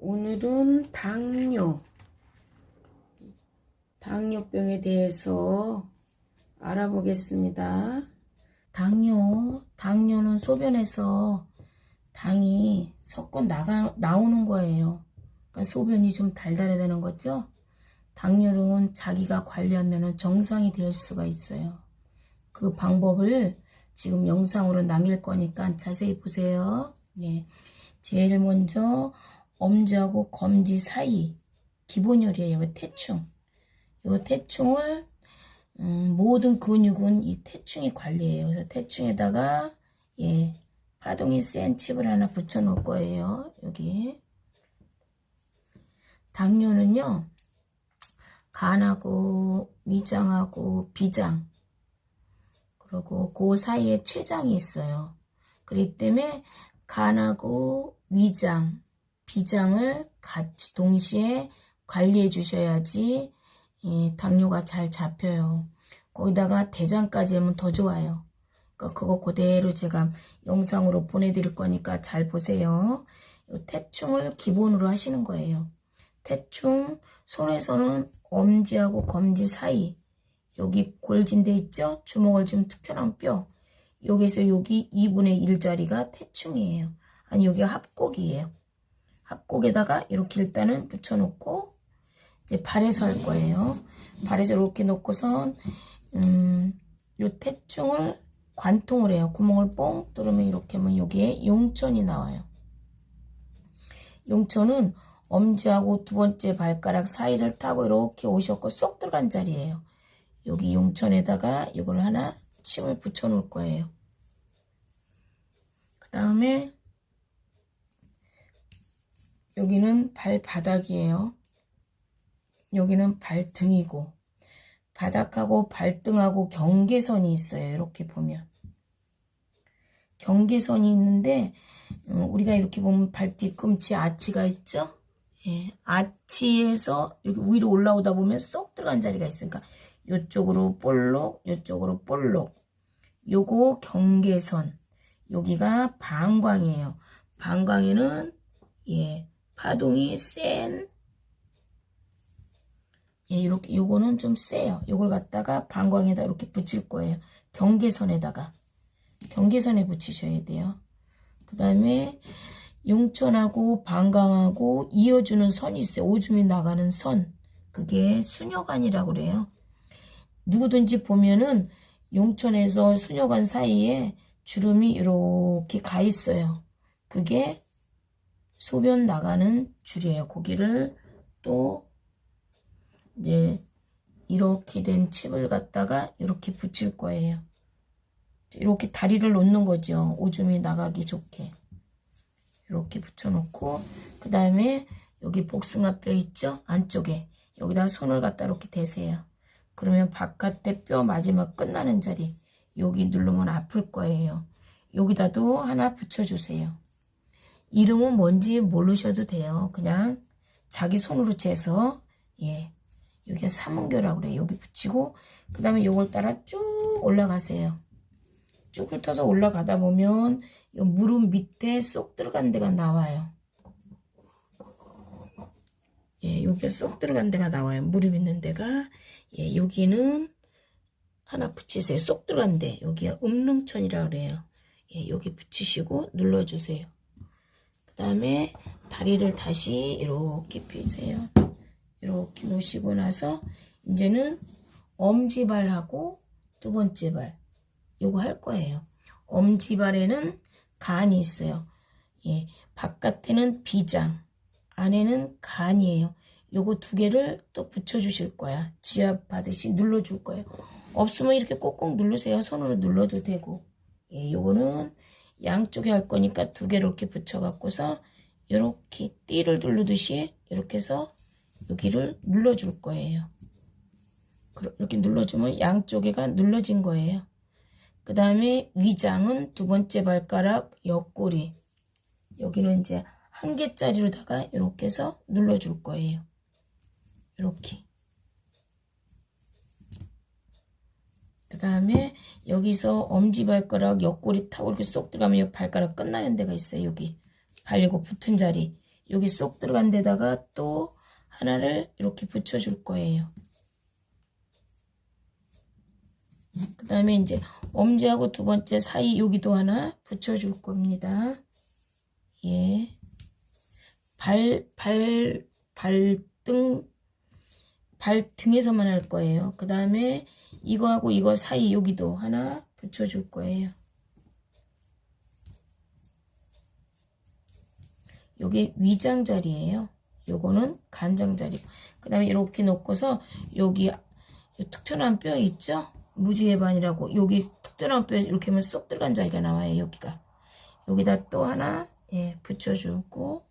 오늘은 당뇨, 당뇨병에 대해서 알아보겠습니다. 당뇨, 당뇨는 소변에서 당이 섞어 나가, 나오는 거예요. 그러니까 소변이 좀 달달해야 되는 거죠? 당뇨는 자기가 관리하면 정상이 될 수가 있어요. 그 방법을 지금 영상으로 남길 거니까 자세히 보세요. 예. 제일 먼저 엄지하고 검지 사이 기본열이에요. 태충. 이 태충을 음, 모든 근육은 이 태충이 관리해요. 그래서 태충에다가 예 파동이 센 칩을 하나 붙여 놓을 거예요. 여기 당뇨는요 간하고 위장하고 비장 그리고 그 사이에 췌장이 있어요. 그렇기 때문에 간하고 위장, 비장을 같이 동시에 관리해 주셔야지 예, 당뇨가 잘 잡혀요. 거기다가 대장까지 하면 더 좋아요. 그러니까 그거 그대로 제가 영상으로 보내드릴 거니까 잘 보세요. 요 태충을 기본으로 하시는 거예요. 태충 손에서는 엄지하고 검지 사이 여기 골진데 있죠? 주먹을 좀툭 펴놓은 뼈. 여기서 여기 2분의 1짜리가 태충이에요. 아니 여기가 합곡이에요. 합곡에다가 이렇게 일단은 붙여놓고 이제 발에서 할 거예요. 발에서 이렇게 놓고선 음, 요 태충을 관통을 해요. 구멍을 뽕 뚫으면 이렇게 하면 여기에 용천이 나와요. 용천은 엄지하고 두 번째 발가락 사이를 타고 이렇게 오셨고 쏙 들어간 자리예요. 여기 용천에다가 이걸 하나 침을 붙여 놓을 거예요. 그 다음에 여기는 발바닥이에요. 여기는 발등이고 바닥하고 발등하고 경계선이 있어요. 이렇게 보면 경계선이 있는데 음, 우리가 이렇게 보면 발 뒤꿈치 아치가 있죠? 예, 아치에서 이렇게 위로 올라오다 보면 쏙 들어간 자리가 있으니까 이쪽으로 볼록, 이쪽으로 볼록. 요거 경계선. 여기가 방광이에요. 방광에는 예, 파동이 센 예, 이렇게 요거는 좀 세요. 요걸 갖다가 방광에다 이렇게 붙일 거예요. 경계선에다가 경계선에 붙이셔야 돼요. 그 다음에 용천하고 방광하고 이어주는 선이 있어요. 오줌이 나가는 선. 그게 수녀관이라고 그래요. 누구든지 보면은 용천에서 수녀관 사이에 주름이 이렇게 가 있어요. 그게 소변 나가는 줄이에요. 고기를 또 이제 이렇게 된 칩을 갖다가 이렇게 붙일 거예요. 이렇게 다리를 놓는 거죠. 오줌이 나가기 좋게. 이렇게 붙여놓고 그 다음에 여기 복숭아뼈 있죠? 안쪽에 여기다 손을 갖다 이렇게 대세요. 그러면 바깥에 뼈 마지막 끝나는 자리 여기 누르면 아플 거예요. 여기다도 하나 붙여주세요. 이름은 뭔지 모르셔도 돼요. 그냥 자기 손으로 재서 예 여기가 삼은교라고 그래요. 여기 붙이고 그 다음에 요걸 따라 쭉 올라가세요. 쭉 훑어서 올라가다 보면 요 무릎 밑에 쏙 들어간 데가 나와요. 예, 여기가 쏙 들어간 데가 나와요. 무릎 있는 데가 예, 여기는 하나 붙이세요. 쏙 들어간 데. 여기가 음릉천이라 그래요. 예, 여기 붙이시고 눌러주세요. 그 다음에 다리를 다시 이렇게 펴세요. 이렇게 놓으시고 나서 이제는 엄지발하고 두 번째 발 요거 할 거예요. 엄지발에는 간이 있어요. 예, 바깥에는 비장, 안에는 간이에요. 요거 두 개를 또 붙여주실 거야. 지압 받으시 눌러줄 거예요. 없으면 이렇게 꼭꼭 누르세요. 손으로 눌러도 되고. 예, 요거는 양쪽에 할 거니까 두 개를 이렇게 붙여갖고서 이렇게 띠를 누르듯이 이렇게 해서 여기를 눌러줄 거예요. 이렇게 눌러주면 양쪽에가 눌러진 거예요. 그 다음에 위장은 두 번째 발가락 옆구리. 여기는 이제 한 개짜리로다가 이렇게 해서 눌러줄 거예요. 이렇게. 그 다음에 여기서 엄지발가락 옆구리 타고 이렇게 쏙 들어가면 이 발가락 끝나는 데가 있어요. 여기. 발리고 붙은 자리. 여기 쏙 들어간 데다가 또 하나를 이렇게 붙여줄 거예요. 그 다음에 이제 엄지하고 두 번째 사이 여기도 하나 붙여줄 겁니다. 예. 발, 발, 발등, 발등에서만 할 거예요. 그 다음에 이거하고 이거 사이 여기도 하나 붙여줄 거예요. 요게 위장 자리예요. 요거는 간장 자리. 그 다음에 이렇게 놓고서 여기 툭 튀어나온 뼈 있죠? 무지해반이라고 여기 툭 튀어나온 뼈 이렇게 하면 쏙 들어간 자리가 나와요. 여기가. 여기다 또 하나 예, 붙여주고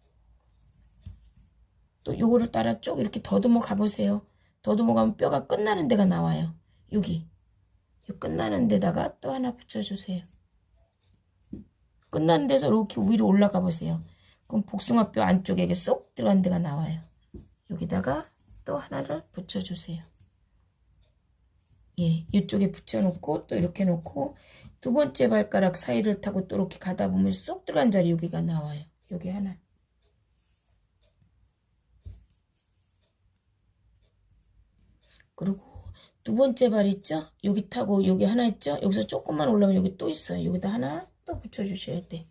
또 요거를 따라 쭉 이렇게 더듬어 가보세요. 더듬어 가면 뼈가 끝나는 데가 나와요. 여기. 이 끝나는 데다가 또 하나 붙여주세요. 끝나는 데서 이렇게 위로 올라가 보세요. 그럼 복숭아뼈 안쪽에 쏙 들어간 데가 나와요. 여기다가 또 하나를 붙여주세요. 예, 이쪽에 붙여놓고 또 이렇게 놓고 두 번째 발가락 사이를 타고 또 이렇게 가다 보면 쏙 들어간 자리 여기가 나와요. 여기 하나. 그리고 두 번째 발 있죠? 여기 타고 여기 하나 있죠? 여기서 조금만 올라오면 여기 또 있어요. 여기다 하나 또 붙여주셔야 돼.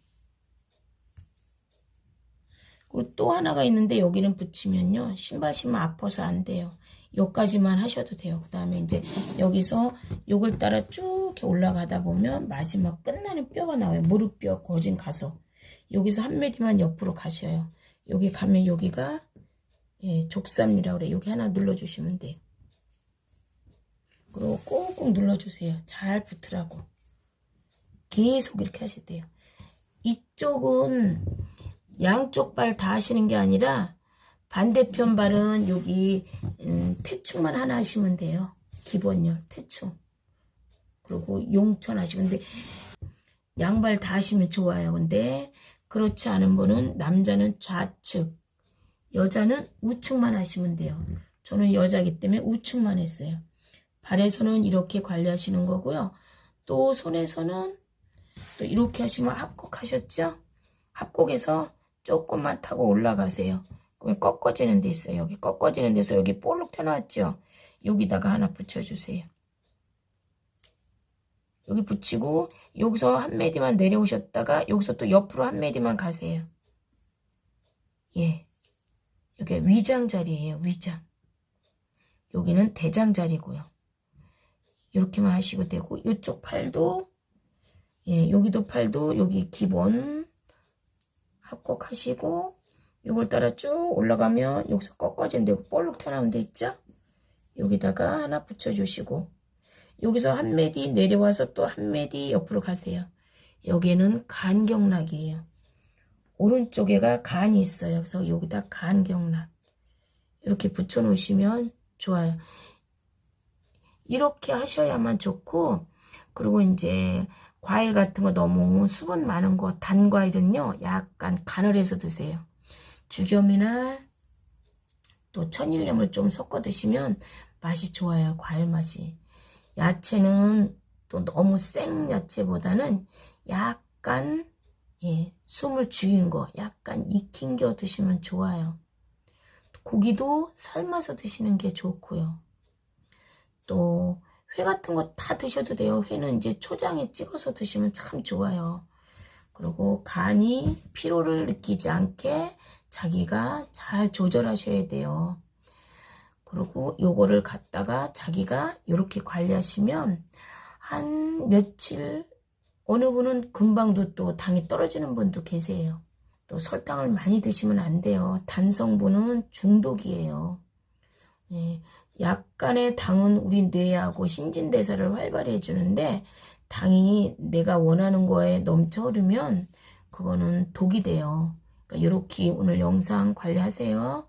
그리고 또 하나가 있는데 여기는 붙이면요. 신발 신으면 아파서 안 돼요. 여기까지만 하셔도 돼요. 그 다음에 이제 여기서 요걸 따라 쭉 이렇게 올라가다 보면 마지막 끝나는 뼈가 나와요. 무릎뼈 거진 가서. 여기서 한 메디만 옆으로 가셔요. 여기 가면 여기가 예, 족삼이라고 그래. 여기 하나 눌러주시면 돼요. 꾹꾹 눌러주세요. 잘 붙으라고. 계속 이렇게 하셔야 돼요. 이쪽은 양쪽 발 다 하시는 게 아니라 반대편 발은 여기 음, 태충만 하나 하시면 돼요. 기본열 태충. 그리고 용천 하시면 돼. 양발 다 하시면 좋아요. 근데 그렇지 않은 분은 남자는 좌측, 여자는 우측만 하시면 돼요. 저는 여자기 때문에 우측만 했어요. 발에서는 이렇게 관리하시는 거고요. 또 손에서는 또 이렇게 하시면 합곡하셨죠? 합곡에서 조금만 타고 올라가세요. 그러면 꺾어지는 데 있어요. 여기 꺾어지는 데서 여기 볼록 펴놨죠? 여기다가 하나 붙여주세요. 여기 붙이고 여기서 한 메디만 내려오셨다가 여기서 또 옆으로 한 메디만 가세요. 예. 여기 위장 자리예요. 위장. 여기는 대장 자리고요. 이렇게만 하시고 되고 이쪽 팔도 예, 여기도 팔도 여기 기본 합곡 하시고 이걸 따라 쭉 올라가면 여기서 꺾어지는 데 볼록 튀어나오는 데 있죠? 여기다가 하나 붙여주시고 여기서 한 메디 내려와서 또 한 메디 옆으로 가세요. 여기는 간경락이에요. 오른쪽에가 간이 있어요. 그래서 여기다 간경락 이렇게 붙여 놓으시면 좋아요. 이렇게 하셔야만 좋고 그리고 이제 과일 같은 거 너무 수분 많은 거 단 과일은요 약간 간을 해서 드세요. 주겸이나 또 천일염을 좀 섞어 드시면 맛이 좋아요. 과일 맛이. 야채는 또 너무 생 야채보다는 약간 예, 숨을 죽인 거, 약간 익힌 겨 드시면 좋아요. 고기도 삶아서 드시는 게 좋고요. 또 회 같은 거 다 드셔도 돼요. 회는 이제 초장에 찍어서 드시면 참 좋아요. 그리고 간이 피로를 느끼지 않게 자기가 잘 조절하셔야 돼요. 그리고 요거를 갖다가 자기가 이렇게 관리하시면 한 며칠 어느 분은 금방도 또 당이 떨어지는 분도 계세요. 또 설탕을 많이 드시면 안 돼요. 단성분은 중독이에요. 예, 약간의 당은 우리 뇌하고 신진대사를 활발히 해주는데 당이 내가 원하는 거에 넘쳐 흐르면 그거는 독이 돼요. 그러니까 이렇게 오늘 영상 관리하세요.